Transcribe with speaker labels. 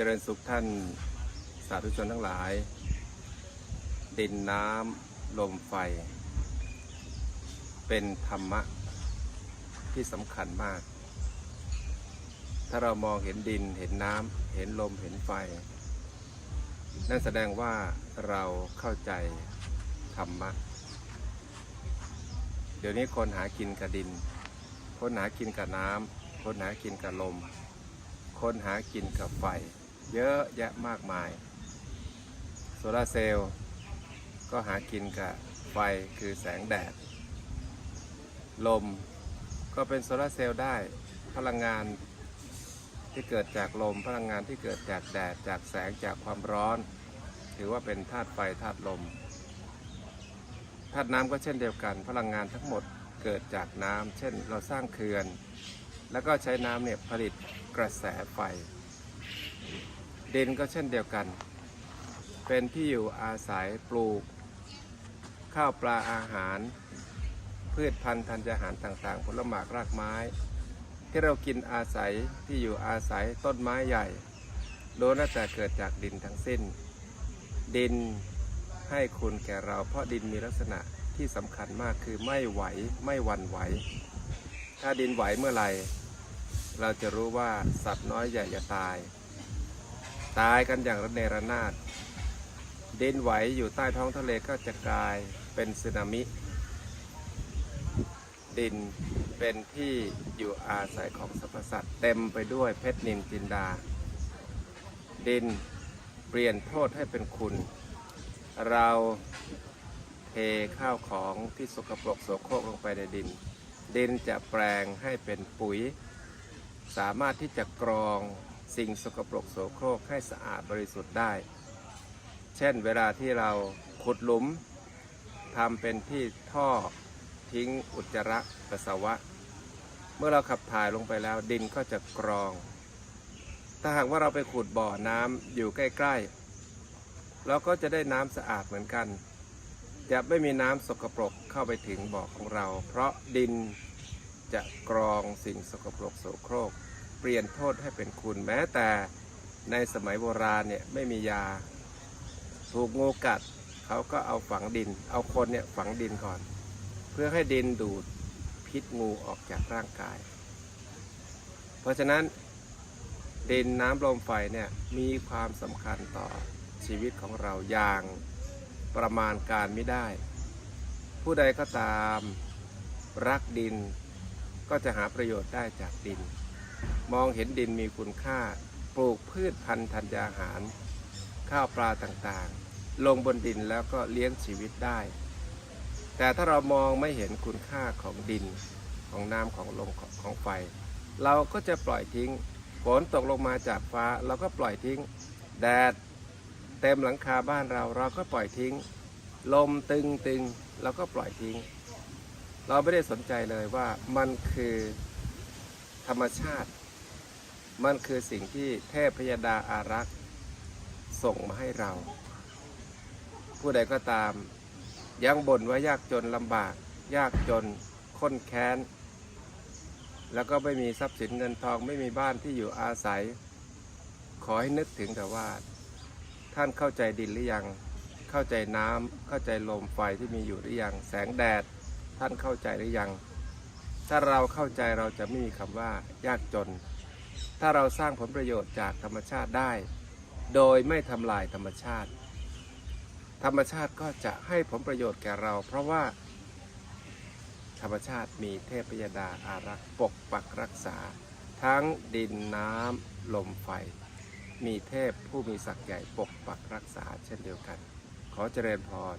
Speaker 1: เจริญสุขท่านสาธุชนทั้งหลาย ดินน้ำลมไฟ เป็นธรรมะที่สำคัญมาก ถ้าเรามองเห็นดินเห็นน้ำเห็นลมเห็นไฟ นั่นแสดงว่าเราเข้าใจธรรมะ เดี๋ยวนี้คนหากินกับดิน คนหากินกับน้ำคนหากินกับลม คนหากินกับไฟ เยอะแยะมากมาย โซลาร์เซลล์ก็หากินกับไฟคือแสงแดด ลมก็เป็นโซลาร์เซลล์ได้พลังงานที่เกิดจากลม พลังงานที่เกิดจากแดด จากแสงจากความร้อน ถือว่าเป็นธาตุไฟธาตุลมธาตุน้ำก็เช่นเดียวกัน พลังงานทั้งหมดเกิดจากน้ำเช่นเราสร้างเขื่อน แล้วก็ใช้น้ำเนี่ยผลิตกระแสไฟ ดินก็เช่นเดียวกัน เป็นที่อยู่อาศัยปลูก ข้าวปลาอาหาร พืชพันธุ์ธัญญาหารต่างๆ ผลหมากรากไม้ ที่เรากินอาศัยที่อยู่อาศัยต้นไม้ใหญ่ล้วนแต่เกิดจากดินทั้งสิ้น ดินให้คุณแก่เราเพราะดินมีลักษณะที่สำคัญมากคือไม่ไหวไม่หวั่นไหว ถ้าดินไหวเมื่อไหร่ เราจะรู้ว่าสัตว์น้อยใหญ่จะตาย ตายกันอย่างระเนระนาดดินไหวอยู่ใต้ท้องทะเลก็จะกลายเป็นสึนามิ ดินเป็นที่อยู่อาศัยของสรรพสัตว์เต็มไปด้วยเพชรนินจินดา ดินเปลี่ยนโทษให้เป็นคุณ เราเทข้าวของที่สกปรกโสโครกลงไปในดิน ดินจะแปลงให้เป็นปุ๋ย สามารถที่จะกรอง สิ่งสกปรกโสโครกให้สะอาดบริสุทธิ์ได้ เช่นเวลาที่เราขุดหลุมทำเป็นที่ท่อทิ้งอุจจาระปัสสาวะ เมื่อเราขับถ่ายลงไปแล้วดินก็จะกรอง ถ้าหากว่าเราไปขุดบ่อน้ำอยู่ใกล้ๆ เราก็จะได้น้ำสะอาดเหมือนกัน จะไม่มีน้ำสกปรกเข้าไปถึงบ่อของเรา เพราะดินจะกรองสิ่งสกปรกโสโครก เปลี่ยนโทษให้เป็นคุณ แม้แต่ในสมัยโบราณเนี่ยไม่มียาถูกงูกัดเขาก็เอาฝังดิน เอาคนเนี่ยฝังดินก่อน เพื่อให้ดินดูดพิษงูออกจากร่างกาย เพราะฉะนั้นดินน้ำลมไฟเนี่ยมีความสำคัญต่อชีวิตของเราอย่างประมาณการไม่ได้ ผู้ใดก็ตามรักดินก็จะหาประโยชน์ได้จากดิน มองเห็นดินมีคุณค่า ปลูกพืชพันธุ์ธัญญาหาร ข้าวปลาต่างๆ ลงบนดินแล้วก็เลี้ยงชีวิตได้ แต่ถ้าเรามองไม่เห็นคุณค่าของดินของน้ำของลมของไฟ เราก็จะปล่อยทิ้งฝนตกลงมาจากฟ้าเราก็ปล่อยทิ้ง แดดเต็มหลังคาบ้านเราเราก็ปล่อยทิ้ง ลมตึงตึงเราก็ปล่อยทิ้ง เราไม่ได้สนใจเลยว่ามันคือ ธรรมชาติ มันคือสิ่งที่เทพพยดาอารักษ์ส่งมาให้เรา ผู้ใดก็ตาม ยังบ่นว่ายากจนลำบาก ยากจนค้นแค้น แล้วก็ไม่มีทรัพย์สินเงินทองไม่มีบ้านที่อยู่อาศัย ขอให้นึกถึงแต่ว่า ท่านเข้าใจดินหรือยัง เข้าใจน้ำเข้าใจลมไฟที่มีอยู่หรือยัง แสงแดดท่านเข้าใจหรือยัง ถ้าเราเข้าใจเราจะไม่มีคำว่ายากจน ถ้าเราสร้างผลประโยชน์จากธรรมชาติได้ โดยไม่ทำลายธรรมชาติ ธรรมชาติก็จะให้ผลประโยชน์แก่เรา เพราะว่า ธรรมชาติมีเทพยดาอารักษ์ปกปักรักษา ทั้งดินน้ำลมไฟ มีเทพผู้มีศักดิ์ใหญ่ปกปักรักษาเช่นเดียวกัน ขอเจริญพร